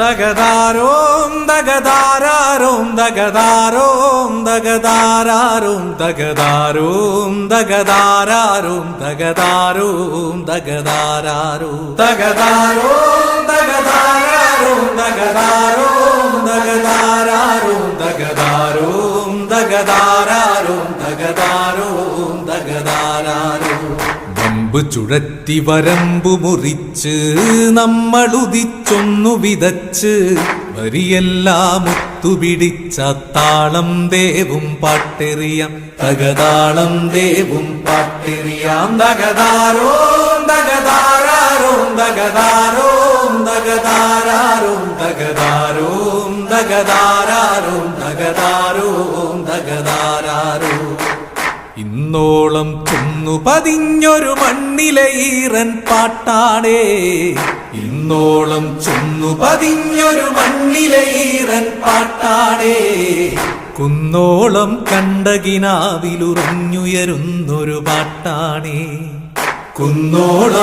തകതാരോം തകതാരോം തകതാരോം തകതാരോം തകതാരോം തകതാരോം തകതാരോം തകതാരോ തകതാരോം തകതാരോം തകതാരോം തകതാരോം തകതാരോം തകതാരോം തകതാരോം തകതാരോ വമ്പ് ചുഴറ്റി വരമ്പു മുറിച്ച് നമ്മളുദിച്ചൊന്നു വിതച്ച് വരിയെല്ലാം ഒത്തുപിടിച്ച താളം ദേവും പാട്ടെറിയാം. തകതാളം ദേവും പാട്ടെറിയാം. തകതാരോ തകതാരോ തകതാരോ തകതാരോ തകതാരോ തകതാരോ തകതാരോ തകതാരോ ഇന്നോളം കുന്നു പതിഞ്ഞൊരു മണ്ണിലെ ഈറൻ പാട്ടാടേ ഇന്നോളം ചുന്നു പതിഞ്ഞൊരു മണ്ണിലെ ഈറൻ പാട്ടാടേ കുന്നോളം കണ്ടകിനാവിലുറഞ്ഞുയരുന്നൊരു പാട്ടാണേ. കുന്നോളം